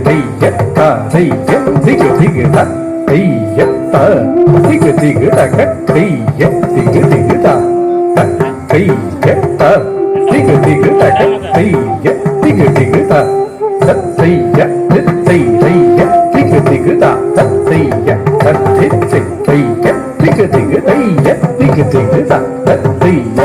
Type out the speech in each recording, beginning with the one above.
தைய திகு திகு த தைய த திகு திகு தக தைய திகு திகு த த தைய த திகு திகு தக தைய திகு திகு த த தைய தி தை தைய திகு திகு த த தைய த தி தி தைய திகு திகு தைய திகு திகு த த தைய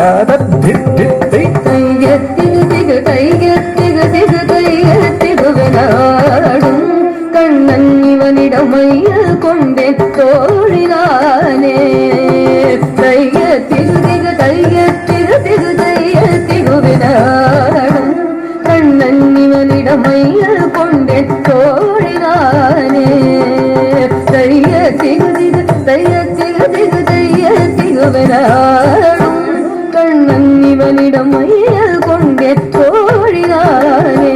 கண்ணன் இவனிடம் மையல் கொண்டேன் தோழினானே தையத்திகு திகு தையத்திகு திகு தையத்திகு கண்ணன் இவனிடம் கொண்டே தோழினானே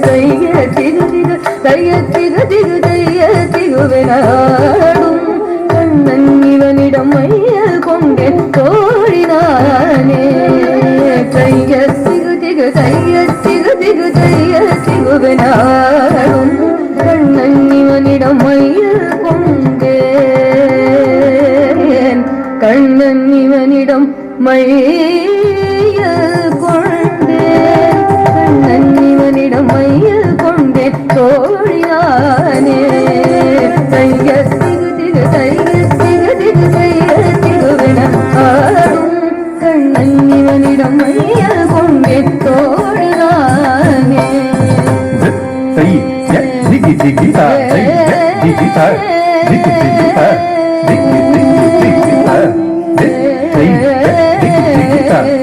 தைய திகு திகு தைய திகு திகு தைய திகுவினாடும் திகுவினாடும் கண்ணன் இவனிடம் மயில் கொண்டேன் கண்ணன் இவனிடம் மயில் கொண்டேன் கண்ணன் இவனிடம் மயில் கொண்டேன் தோழியானே தங்கத்தின் దిగిత దిగిత దిగి దిగిత దిగి దిగి దిగిత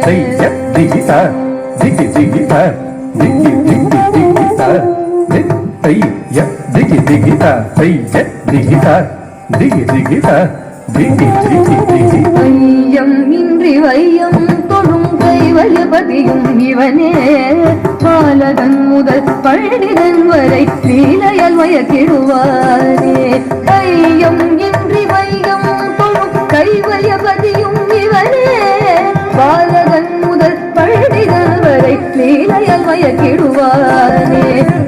దిగిత దిగిత దిగి దిగిత దిగి దిగి దిగిత దియ్య దిగి దిగిత దియ్య దిగిత దిగి దిగిత దిగి దిగి దిగి వైయం ఇంద్రి వైయం திகி இவனே. பாலகன் முதல் பழனிதன் வரை லீலையால் மயக்கிடுவாரே கையம் இன்றி வையம் தொழும் கைவல்யபதியும் இவனே. பாலகன் முதல் பழனிதன் வரை லீலையால் மயக்கிடுவாரே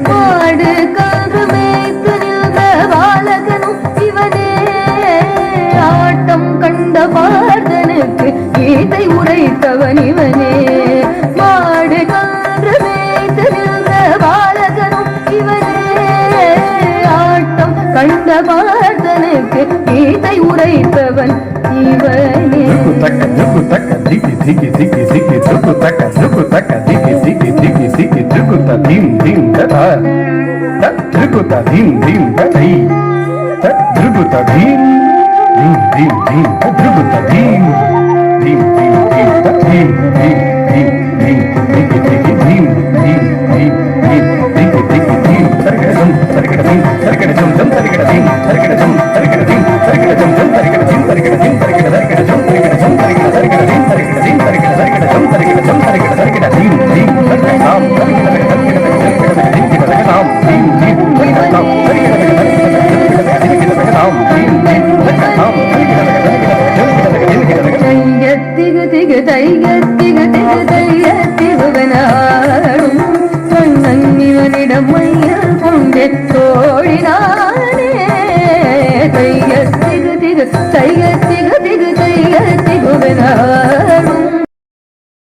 மாடு கன்று மேய்த்து நின்ற பாலகனும் இவனே. ஆட்டம் கண்ட பார்த்தனுக்கு கீதை உரைத்தவன் இவன். கண்ட பார்த்தனுக்கு கீதை உரைப்பவன் இவனே தக்க துக்கு தக்க திக்கி திக்கி திக்கி திக்கி துக்கு தக்க துக்கு தக்க திக்கி திக்கி திக்கி திக்கி துக்கு த தீம் தீம் ததா துக்கு த தீம் தீம் ததை துக்கு த தீம் தீம் தீம் தீம் துக்கு த தீம் தீம் தீம் தீம் தீம் தீம் தீம் திகு தைய திகு திகு தைய திகுவனா